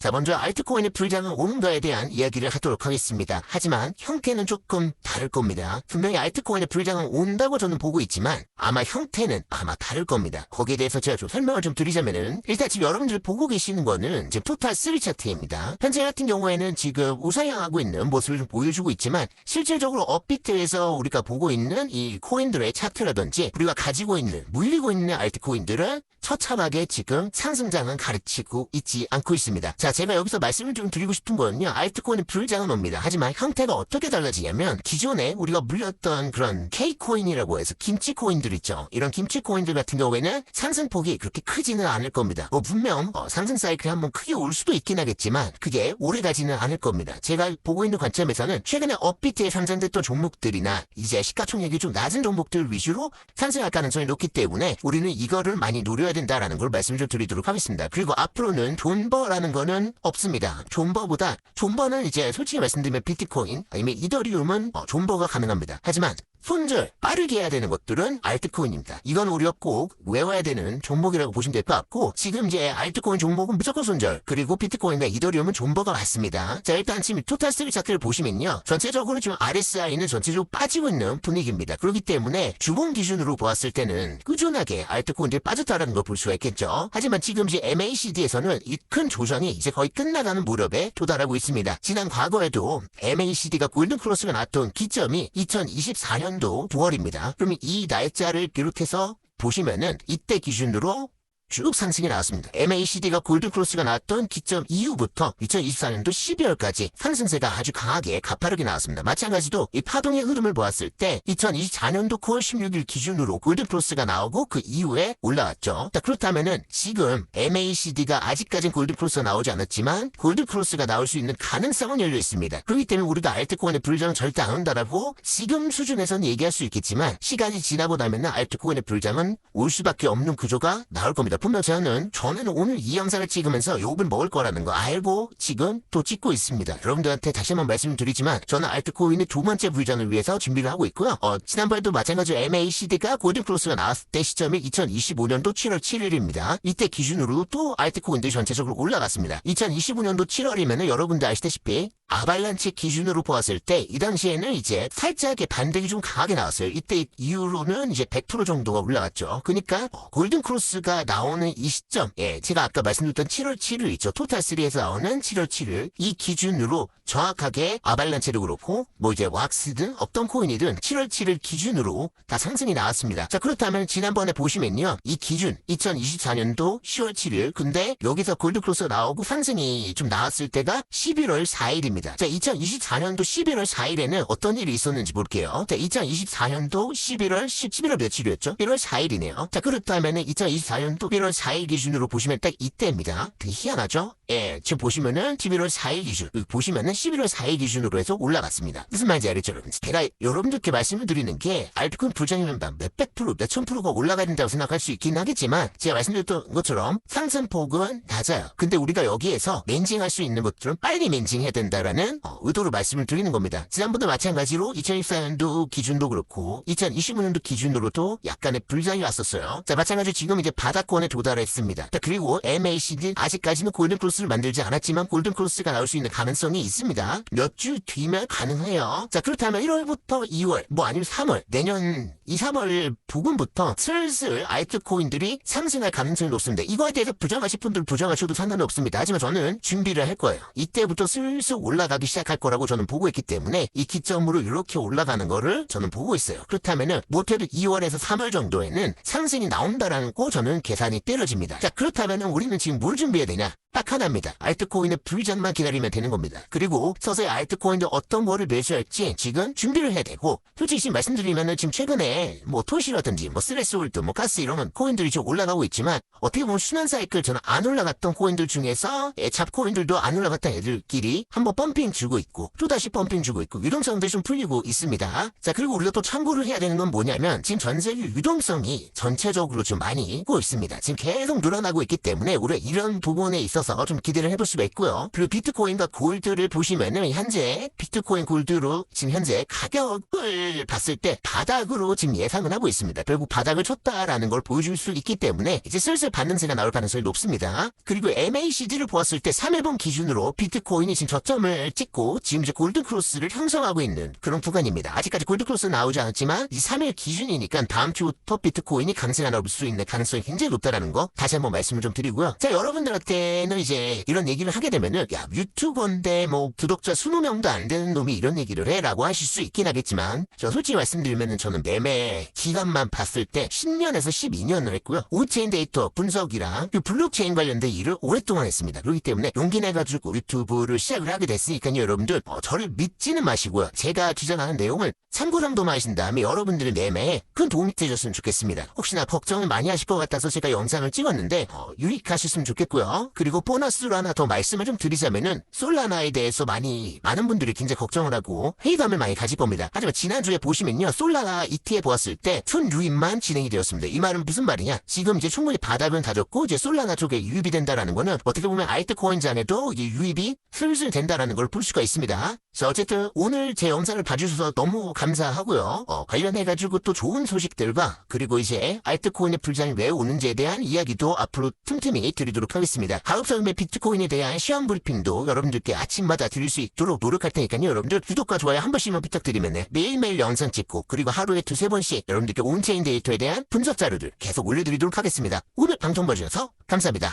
자, 먼저 알트코인의 불장은 오는가에 대한 이야기를 하도록 하겠습니다. 하지만 형태는 조금 다를 겁니다. 분명히 알트코인의 불장은 온다고 저는 보고 있지만 아마 형태는 아마 다를 겁니다. 거기에 대해서 제가 좀 설명을 좀 드리자면은 일단 지금 여러분들 보고 계시는 거는 지금 토탈 3 차트입니다. 현재 같은 경우에는 지금 우상향하고 있는 모습을 좀 보여주고 있지만 실질적으로 업비트에서 우리가 보고 있는 이 코인들의 차트라든지 우리가 가지고 있는 물리고 있는 알트코인들은 처참하게 지금 상승장은 가르치고 있지 않고 있습니다. 자, 제가 여기서 말씀을 좀 드리고 싶은 거는요. 알트코인은 불장은 옵니다. 하지만 형태가 어떻게 달라지냐면 기존에 우리가 물렸던 그런 K코인이라고 해서 김치코인들 있죠. 이런 김치코인들 같은 경우에는 상승폭이 그렇게 크지는 않을 겁니다. 뭐 분명 어, 상승 사이클이 한번 크게 올 수도 있긴 하겠지만 그게 오래 가지는 않을 겁니다. 제가 보고 있는 관점에서는 최근에 업비트에 상장됐던 종목들이나 이제 시가총액이 좀 낮은 종목들 위주로 상승할 가능성이 높기 때문에 우리는 이거를 많이 노려야 된다라는 걸 말씀을 좀 드리도록 하겠습니다. 그리고 앞으로는 존버라는 거는 없습니다. 존버보다 존버는 이제 솔직히 말씀드리면 비트코인 아니면 이더리움은 어, 존버가 가능합니다. 하지만 손절 빠르게 해야 되는 것들은 알트코인입니다. 이건 우리가 꼭 외워야 되는 종목이라고 보시면 될 것 같고 지금 이제 알트코인 종목은 무조건 손절 그리고 비트코인과 이더리움은 존버가 맞습니다. 자 일단 지금 토탈 스리 차트를 보시면요. 전체적으로 지금 RSI는 전체적으로 빠지고 있는 분위기입니다. 그렇기 때문에 주봉 기준으로 보았을 때는 꾸준하게 알트코인들이 빠졌다는 걸 볼 수가 있겠죠. 하지만 지금 이제 MACD에서는 이 큰 조정이 이제 거의 끝나가는 무렵에 도달하고 있습니다. 지난 과거에도 MACD가 골든 크로스가 났던 기점이 2024년 도 9월입니다. 그럼 이 날짜를 비롯해서 보시면은 이때 기준으로 쭉 상승이 나왔습니다. MACD가 골든크로스가 나왔던 기점 이후부터 2024년도 12월까지 상승세가 아주 강하게 가파르게 나왔습니다. 마찬가지로 이 파동의 흐름을 보았을 때 2024년도 9월 16일 기준으로 골든크로스가 나오고 그 이후에 올라왔죠. 자, 그렇다면은 지금 MACD가 아직까지는 골든크로스가 나오지 않았지만 골든크로스가 나올 수 있는 가능성은 열려 있습니다. 그렇기 때문에 우리가 알트코인의 불장은 절대 안 온다라고 지금 수준에서는 얘기할 수 있겠지만 시간이 지나고 나면은 알트코인의 불장은 올 수밖에 없는 구조가 나올 겁니다. 분명 저는 저는 오늘 이 영상을 찍으면서 욕을 먹을 거라는 거 알고 지금 또 찍고 있습니다. 여러분들한테 다시 한번 말씀드리지만 저는 알트코인의 두 번째 불장을 위해서 준비를 하고 있고요. 어, 지난번에도 마찬가지로 MACD가 골든크로스가 나왔을 때 시점이 2025년도 7월 7일입니다. 이때 기준으로 또 알트코인들이 전체적으로 올라갔습니다. 2025년도 7월이면 여러분들 아시다시피 아발란치 기준으로 보았을 때 이 당시에는 이제 살짝의 반등이 좀 강하게 나왔어요. 이때 이후로는 이제 100% 정도가 올라갔죠. 그러니까 골든 크로스가 나오는 이 시점, 예, 제가 아까 말씀드렸던 7월 7일 있죠. 토탈 3에서 나오는 7월 7일 이 기준으로 정확하게 아발란체도 그렇고 뭐 이제 왁스 등 어떤 코인이든 7월 7일 기준으로 다 상승이 나왔습니다. 자 그렇다면 지난번에 보시면요. 이 기준 2024년도 10월 7일 근데 여기서 골드 크로스가 나오고 상승이 좀 나왔을 때가 11월 4일입니다. 자 2024년도 11월 4일에는 어떤 일이 있었는지 볼게요. 자 2024년도 11월 10, 11월 며칠이었죠? 1월 4일이네요. 자 그렇다면은 2024년도 1월 4일 기준으로 보시면 딱 이때입니다. 되게 희한하죠? 예, 지금 보시면은 11월 4일 기준 보시면은 11월 4일 기준으로 해서 올라갔습니다. 무슨 말인지 알겠죠, 여러분? 제가 여러분들께 말씀을 드리는 게 알트코인 불장이면 막 몇백 프로, 몇천 프로가 올라가야 된다고 생각할 수 있긴 하겠지만 제가 말씀드렸던 것처럼 상승폭은 낮아요. 근데 우리가 여기에서 멘징할 수 있는 것들은 빨리 멘징해야 된다라는 어, 의도로 말씀을 드리는 겁니다. 지난번도 마찬가지로 2024년도 기준도 그렇고 2025년도 기준으로도 약간의 불장이 왔었어요. 자, 마찬가지로 지금 이제 바닥권에 도달했습니다. 자, 그리고 MACD 아직까지는 골든 크로스를 만들지 않았지만 골든 크로스가 나올 수 있는 가능성이 있습니다. 몇 주 뒤면 가능해요. 자, 그렇다면 1월부터 2월, 뭐 아니면 3월, 내년 2, 3월 부근부터 슬슬 알트코인들이 상승할 가능성이 높습니다. 이거에 대해서 부정하실 분들 부정하셔도 상관은 없습니다. 하지만 저는 준비를 할 거예요. 이때부터 슬슬 올라 가기 시작할 거라고 저는 보고 있기 때문에 이 기점으로 이렇게 올라가는 거를 저는 보고 있어요. 그렇다면은 못해도 2월에서 3월 정도에는 상승이 나온다라는 거 저는 계산이 때려집니다. 자, 그렇다면은 우리는 지금 뭘 준비해야 되냐? 딱 하나입니다. 알트코인의 불장만 기다리면 되는 겁니다. 그리고 서서히 알트코인들 어떤 거를 매수할지 지금 준비를 해야 되고 솔직히 말씀드리면은 지금 최근에 뭐 토시라든지 뭐 스레스홀드 뭐 가스 이런 코인들이 좀 올라가고 있지만 어떻게 보면 순환 사이클 저는 안 올라갔던 코인들 중에서 잡 코인들도 안 올라갔던 애들끼리 한번 펌 펌핑 주고 있고 또다시 펌핑 주고 있고 유동성들이 좀 풀리고 있습니다. 자 그리고 우리가 또 참고를 해야 되는 건 뭐냐면 지금 전세율 유동성이 전체적으로 좀 많이 고 있습니다. 지금 계속 늘어나고 있기 때문에 우리가 이런 부분에 있어서 좀 기대를 해볼 수가 있고요. 그리고 비트코인과 골드를 보시면은 현재 비트코인 골드로 지금 현재 가격을 봤을 때 바닥으로 지금 예상을 하고 있습니다. 결국 바닥을 쳤다라는 걸 보여줄 수 있기 때문에 이제 슬슬 반등세가 나올 가능성이 높습니다. 그리고 MACD를 보았을 때 3일봉 기준으로 비트코인이 지금 저점을 찍고 지금 이제 골든 크로스를 형성하고 있는 그런 구간입니다. 아직까지 골든 크로스 나오지 않았지만 이 3일 기준이니까 다음 주부터 비트코인이 강세가 나올 수 있는 가능성이 굉장히 높다라는 거 다시 한번 말씀을 좀 드리고요. 자 여러분들한테는 이제 이런 얘기를 하게 되면은 야 유튜버인데 뭐 구독자 20명도 안 되는 놈이 이런 얘기를 해라고 하실 수 있긴 하겠지만 저 솔직히 말씀드리면은 저는 매매 기간만 봤을 때 10년에서 12년을 했고요. 오체인 데이터 분석이랑 그 블록체인 관련된 일을 오랫동안 했습니다. 그렇기 때문에 용기 내가지고 유튜브를 시작을 하게 됐 으니까요. 여러분들 어, 저를 믿지는 마시고요. 제가 주장하는 내용을 참고랑도만 하신 다음에 여러분들의 매매에 큰 도움이 되셨으면 좋겠습니다. 혹시나 걱정을 많이 하실 것 같아서 제가 영상을 찍었는데 어, 유익하셨으면 좋겠고요. 그리고 보너스로 하나 더 말씀을 좀 드리자면은 솔라나에 대해서 많이 많은 분들이 굉장히 걱정을 하고 회의감을 많이 가질 겁니다. 하지만 지난주에 보시면요. 솔라나 ETF 보았을 때 순유입만 진행이 되었습니다. 이 말은 무슨 말이냐? 지금 이제 충분히 바닥은 다졌고 이제 솔라나 쪽에 유입이 된다라는 거는 어떻게 보면 알트코인 잔에도 이제 유입이 슬슬 된다라는 걸 볼 수가 있습니다. 자 어쨌든 오늘 제 영상을 봐주셔서 너무 감사하고요. 어, 관련해가지고 또 좋은 소식들과 그리고 이제 알트코인의 불장이 왜 오는지에 대한 이야기도 앞으로 틈틈이 드리도록 하겠습니다. 가급적이면 비트코인에 대한 시험 브리핑도 여러분들께 아침마다 드릴 수 있도록 노력할 테니까요. 여러분들 구독과 좋아요 한 번씩만 부탁드리면 매일매일 영상 찍고 그리고 하루에 두세 번씩 여러분들께 온체인 데이터에 대한 분석 자료들 계속 올려드리도록 하겠습니다. 오늘 방송 봐주셔서 감사합니다.